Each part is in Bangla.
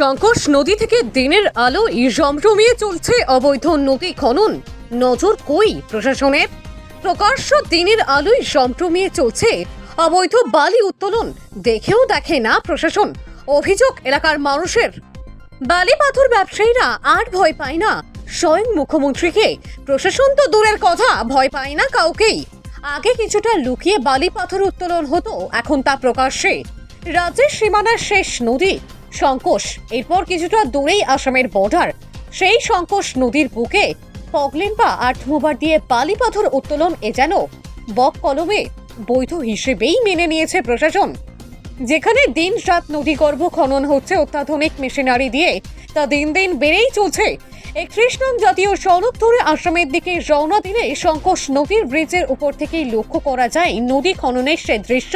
সংকোষ নদী থেকে দিনের আলো জমজমিয়ে চলছে অবৈধ নদী খনন। নজর কই প্রশাসনের? প্রকাশ্য দিনের আলোয় জমজমিয়ে চলছে অবৈধ বালি উত্তোলন। দেখেও দেখে না প্রশাসন। অভিযোগ এলাকার মানুষের। বালি পাথর ব্যবসায়ীরা আর ভয় পায় না। স্বয়ং মুখ্যমন্ত্রীকে। প্রশাসন তো দূরের কথা, ভয় পায় না কাউকেই। আগে কিছুটা লুকিয়ে বালি পাথর উত্তোলন হতো, এখন তা প্রকাশ্যে। রাজ্যের সীমানার শেষ নদী। সংকোষ এরপর কিছুটা দূরেই আসামের বর্ডার সেই সংকোষ নদীর বুকে পগলেন বা আটমোবার দিয়ে বালি পাথর উত্তোলন এ যেন বক কলমে বৈধ হিসেবেই মেনে নিয়েছে প্রশাসন। যেখানে দিন রাত নদীগর্ভ খনন হচ্ছে অত্যাধুনিক মেশিনারি দিয়ে। তা দিন দিন বেড়েই চলছে। একত্রিশ নং জাতীয় সড়ক ধরে আসামের দিকে রওনা দিলে সংকোষ নদীর ব্রিজের উপর থেকেই লক্ষ্য করা যায় নদী খননের সে দৃশ্য।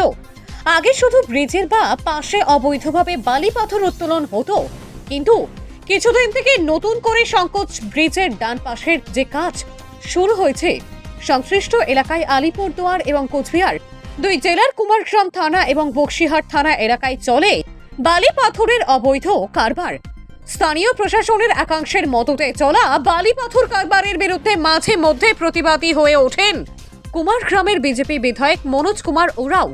আগে শুধু ব্রিজের বা পাশে অবৈধভাবে বালি পাথর উত্তোলন হতো, কিন্তু কিছুদিন থেকে নতুন করে সংকোচ ব্রিজের ডান পাশের যে কাজ শুরু হয়েছে, সংশ্লিষ্ট এলাকায় আলিপুরদুয়ার এবং কোচবিহার, দুই জেলার কুমারগ্রাম থানা এবং বক্সিহাট থানা এলাকায় চলে বালি পাথরের অবৈধ কারবার। স্থানীয় প্রশাসনের একাংশের মততে চলা বালি পাথর কারবারের বিরুদ্ধে মাঝে মধ্যে প্রতিবাদী হয়ে ওঠেন কুমারগ্রামের বিজেপি বিধায়ক মনোজ কুমার ওরাও।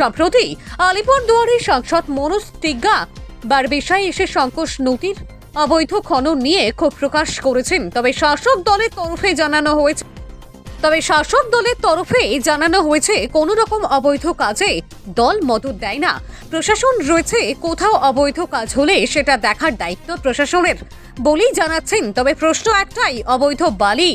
সম্প্রতি আলিপুরদুয়ারের সাংসদ মনোজ তিগ্গা বারবেশায় এসে সংকোষ নদীর অবৈধ খনন নিয়ে ক্ষোভ প্রকাশ করেছেন। তবে শাসক দলের তরফে জানানো হয়েছে তবে শাসক দলের তরফে জানানো হয়েছে, কোনো রকম অবৈধ কাজে দল মদত দেয় না। প্রশাসন রয়েছে, কোথাও অবৈধ কাজ হলে সেটা দেখার দায়িত্ব প্রশাসনের বলেই জানাচ্ছেন। তবে প্রশ্ন একটাই, অবৈধ বালি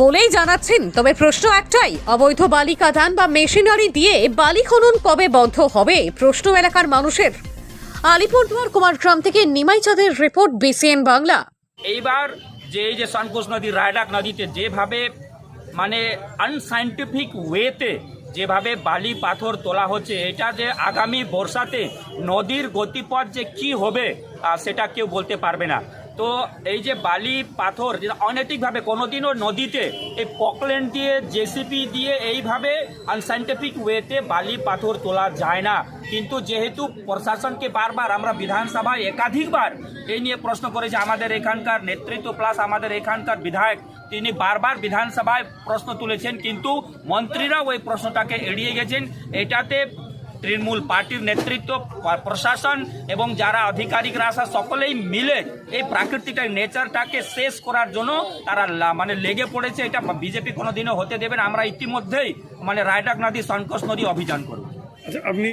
বলেই জানাচ্ছেন, তবে প্রশ্ন একটাই, অবৈধ বালি কাদান বা মেশিনারি দিয়ে বালি খনন কবে বন্ধ হবে? প্রশ্ন এলাকার মানুষের। আলিপুরদুয়ার কুমারগ্রাম থেকে নিমাই চাঁদের রিপোর্ট, বিসিএন বাংলা। এইবার যে এই যে সানকোষ নদী রায়ডাক নদীতে যেভাবে মানে আনসাইন্টিফিক ওয়েতে যেভাবে বালি পাথর তোলা হচ্ছে, এটা যে আগামী বর্ষাতে নদীর গতিপথ যে কি হবে সেটা কেউ বলতে পারবে না। তো এই যে বালি পাথর যেটা অনৈতিকভাবে কোনোদিনও নদীতে এই পকলেন দিয়ে জেসিপি দিয়ে এইভাবে আনসাইন্টিফিক ওয়েতে বালি পাথর তোলা যায় না। কিন্তু যেহেতু প্রশাসনকে বারবার আমরা বিধানসভায় একাধিকবার এই নিয়ে প্রশ্ন করেছি আমাদের এখানকার নেতৃত্ব প্লাস আমাদের এখানকার বিধায়ক, তিনি বারবার বিধানসভায় প্রশ্ন তুলেছেন, কিন্তু মন্ত্রীরা ওই প্রশ্নটাকে এড়িয়ে গেছেন। এটাতে তৃণমূল পার্টির নেতৃত্ব প্রশাসন এবং যারা আধিকারিকরা আসা সকলেই মিলে এই প্রাকৃতিক নেচারটাকে শেষ করার জন্য তারা মানে লেগে পড়েছে। এটা বিজেপি কোনোদিনও হতে দেবেন আমরা ইতিমধ্যেই মানে রায়ডাক নদী সংকোষ নদী অভিযান করব। আচ্ছা আপনি